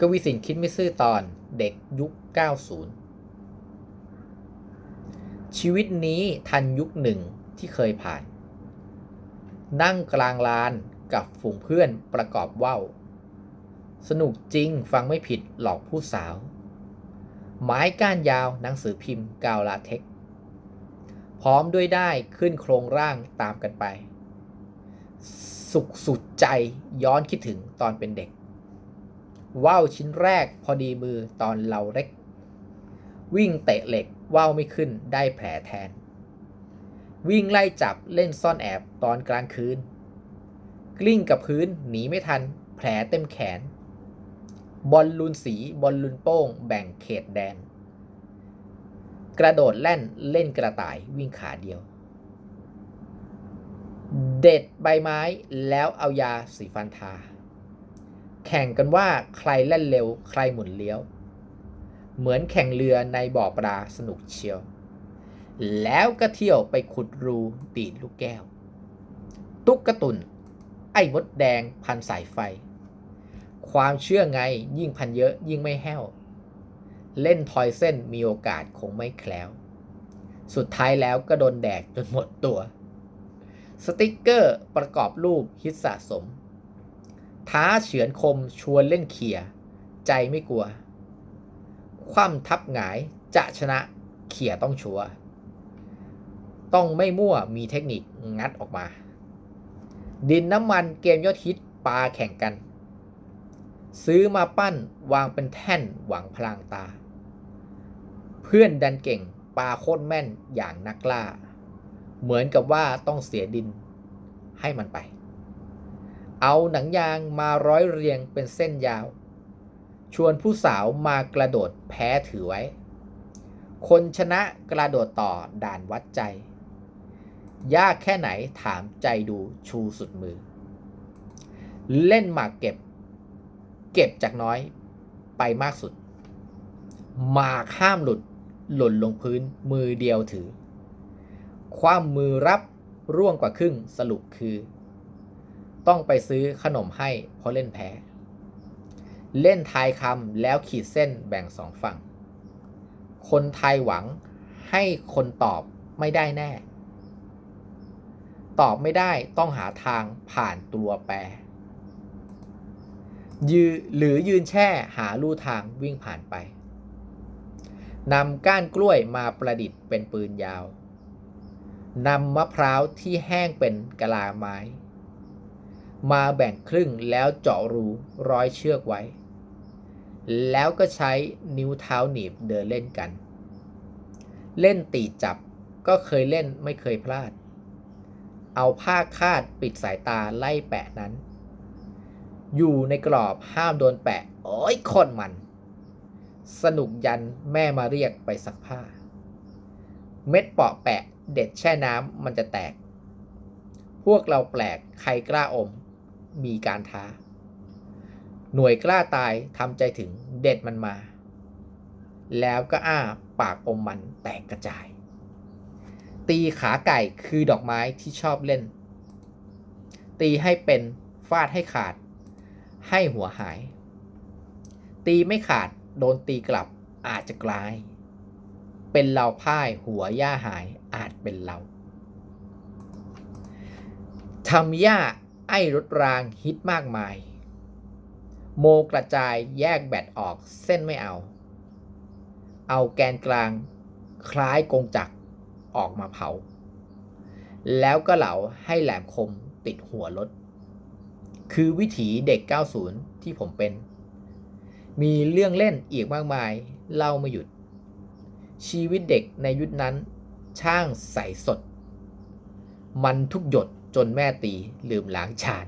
กวีสินคิดไม่ซื่อตอนเด็กยุค 90 ชีวิตนี้ทันยุคหนึ่งที่เคยผ่าน นั่งกลางลานกับฝูงเพื่อนประกอบว่าวสนุกจริงฟังไม่ผิดหลอกผู้สาว ไม้ก้านยาวหนังสือพิมพ์กาวลาเทค พร้อมด้วยได้ขึ้นโครงร่างตามกันไป สุขสุดใจย้อนคิดถึงตอนเป็นเด็ก ว่าวชิ้นแรกพอดีมือตอนเราเล็ก วิ่งเตะเหล็กว่าวไม่ขึ้นได้แผลแทน วิ่งไล่จับเล่นซ่อนแอบตอนกลางคืน กลิ้งกับพื้นหนีไม่ทัน แผลเต็มแขน บอลลูนสีบอลลูนโป้ง แบ่งเขตแดน กระโดดแล่นเล่นกระต่ายวิ่งขาเดียว เด็ดใบไม้แล้วเอายาสีฟันทา แข่งกันว่าใครเล่นเร็ว ใครหมุนเลี้ยว เหมือนแข่งเรือในบ่อปลาสนุกเชียว แล้วก็เที่ยวไปขุดรูดีดลูกแก้ว ตุ๊กตุน ไอ้มดแดงพันสายไฟ ความเชื่อไงยิ่งพันเยอะยิ่งไม่แห้ว เล่นทอยเส้นมีโอกาสคงไม่แคล้ว สุดท้ายแล้วก็โดนแดกจนหมดตัว สติกเกอร์ประกอบรูปฮิตสะสม ท้าเฉือนคมชวนเล่นเขี่ย ใจไม่กลัว คว่ำทับหงายจะชนะเขี่ยต้องชัว ต้องไม่มั่วมีเทคนิคงัดออกมา ดินน้ำมันเกมยอดฮิตปลาแข่งกัน ซื้อมาปั้นวางเป็นแท่นหวังพลางตา เพื่อนดันเก่งปลาโคตรแม่นอย่างนักล่า เหมือนกับว่าต้องเสียดินให้มันไป เอาหนังยางมาร้อยเรียงเป็นเส้นยาว ชวนผู้สาวมากระโดดแพ้ถือไว้ คนชนะกระโดดต่อด่านวัดใจ ยากแค่ไหนถามใจดูชูสุดมือ เล่นหมากเก็บ เก็บจากน้อยไปมากสุด หมากห้ามหลุดหล่นลงพื้นมือเดียวถือ ความมือรับร่วงกว่าครึ่งสรุปคือ ต้องไปซื้อขนมให้เพราะเล่นแพ้ เล่นทายคำแล้วขีดเส้นแบ่งสองฝั่ง คนไทยหวังให้คนตอบไม่ได้แน่ ตอบไม่ได้ต้องหาทางผ่านตัวแปร ยืหรือยืนแช่หาลู่ทางวิ่งผ่านไปนำก้านกล้วยมาประดิษฐ์เป็นปืนยาว นำมะพร้าวที่แห้งเป็นกะลาไม้ มาแบ่งครึ่งแล้วเจาะรูร้อยเชือกไว้ แล้วก็ใช้นิ้วเท้าหนีบเดินเล่นกัน เล่นตีจับก็เคยเล่นไม่เคยพลาด เอาผ้าคาดปิดสายตาไล่แปะนั้น อยู่ในกรอบห้ามโดนแปะ โอ้ยคนมัน สนุกยันแม่มาเรียกไปซักผ้า เม็ดเปาะแปะเด็ดแช่น้ำมันจะแตก พวกเราแปลกใครกล้าอม มีการท้า หน่วยกล้าตายทำใจถึงเด็ดมันมา แล้วก็อ้าปากอมมันแตกกระจาย ตีขาไก่คือดอกไม้ที่ชอบเล่น ตีให้เป็นฟาดให้ขาด ให้หัวหาย ตีไม่ขาดโดนตีกลับอาจจะกลาย เป็นเราพ่ายหัวย่าหายอาจเป็นเราทำย่า ไอ้รถรางฮิตมากมาย โมกระจายแยกแบตออกเส้นไม่เอา เอาแกนกลางคล้ายกงจักรออกมาเผา แล้วก็เหลาให้แหลมคมติดหัวรถ คือวิถีเด็ก 90 ที่ผมเป็น มีเรื่องเล่นอีกมากมาย เล่าไม่หยุด ชีวิตเด็กในยุคนั้น ช่างใสสด มันทุกหยด จนแม่ตีลืมล้างจาน